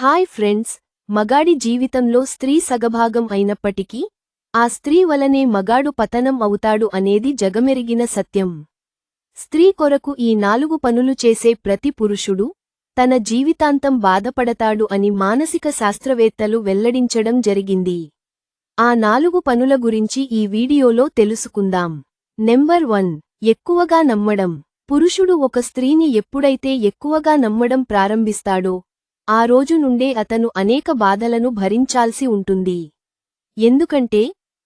Hi friends మగాడి జీవితంలో స్త్రీ సగభాగం అయినప్పటికీ ఆ స్త్రీ వలనే మగాడు పతనం అవుతాడు అనేది జగమెరిగిన సత్యం. స్త్రీ కొరకు ఈ నాలుగు పనులు చేసే ప్రతి పురుషుడు తన జీవితాంతం బాధపడతాడు అని మానసిక శాస్త్రవేత్తలు వెల్లడించడం జరిగింది. ఆ నాలుగు పనుల గురించి ఈ వీడియోలో తెలుసుకుందాం. నెంబర్ వన్ ఎక్కువగా నమ్మడం. పురుషుడు ఒక స్త్రీని ఎప్పుడైతే ఎక్కువగా నమ్మడం ప్రారంభిస్తాడో ఆ రోజు నుండే అతను అనేక బాధలను భరించాల్సి ఉంటుంది. ఎందుకంటే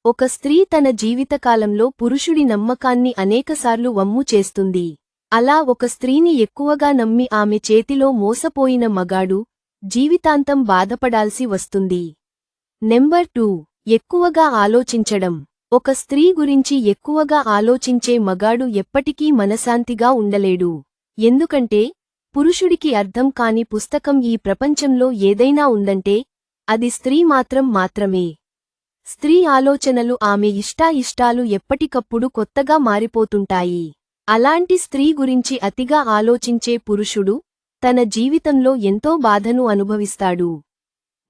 ఒక స్త్రీ తన జీవితకాలంలో పురుషుడి నమ్మకాన్ని అనేకసార్లు వమ్ము చేస్తుంది. అలా ఒక స్త్రీని ఎక్కువగా నమ్మి ఆమె చేతిలో మోసపోయిన మగాడు జీవితాంతం బాధపడాల్సి వస్తుంది. Number two. ఎక్కువగా ఆలోచించడం. ఒక స్త్రీ గురించి ఎక్కువగా ఆలోచించే మగాడు ఎప్పటికీ మనశాంతిగా ఉండలేడు. ఎందుకంటే పురుషుడికి అర్థం కాని పుస్తకం ఈ ప్రపంచంలో ఏదైనా ఉందంటే అది స్త్రీ మాత్రం మాత్రమే. స్త్రీ ఆలోచనలు ఆమె ఇష్టాయిష్టాలు ఎప్పటికప్పుడు కొత్తగా మారిపోతుంటాయి. అలాంటి స్త్రీ గురించి అతిగా ఆలోచించే పురుషుడు తన జీవితంలో ఎంతో బాధను అనుభవిస్తాడు.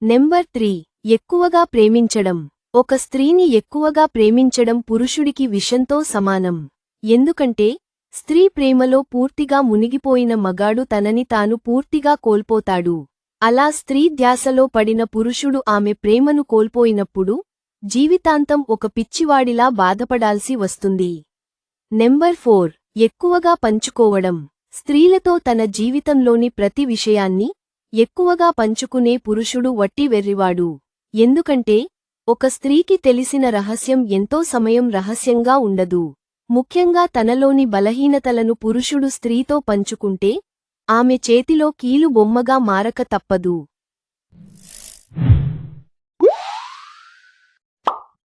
నెంబర్ త్రీ ఎక్కువగా ప్రేమించడం. ఒక స్త్రీని ఎక్కువగా ప్రేమించడం పురుషుడికి విషంతో సమానం. ఎందుకంటే స్త్రీ ప్రేమలో పూర్తిగా మునిగిపోయిన మగాడు తనని తాను పూర్తిగా కోల్పోతాడు. అలా స్త్రీ ధ్యాసలో పడిన పురుషుడు ఆమె ప్రేమను కోల్పోయినప్పుడు జీవితాంతం ఒక పిచ్చివాడిలా బాధపడాల్సి వస్తుంది. Number four. ఎక్కువగా పంచుకోవడం. స్త్రీలతో తన జీవితంలోని ప్రతి విషయాన్ని ఎక్కువగా పంచుకునే పురుషుడు వట్టి వెర్రివాడు. ఎందుకంటే ఒక స్త్రీకి తెలిసిన రహస్యం ఎంతో సమయం రహస్యంగా ఉండదు. ముఖ్యంగా తనలోని బలహీనతలను పురుషుడు స్త్రీతో పంచుకుంటే ఆమె చేతిలో కీలు బొమ్మగా మారక తప్పదు.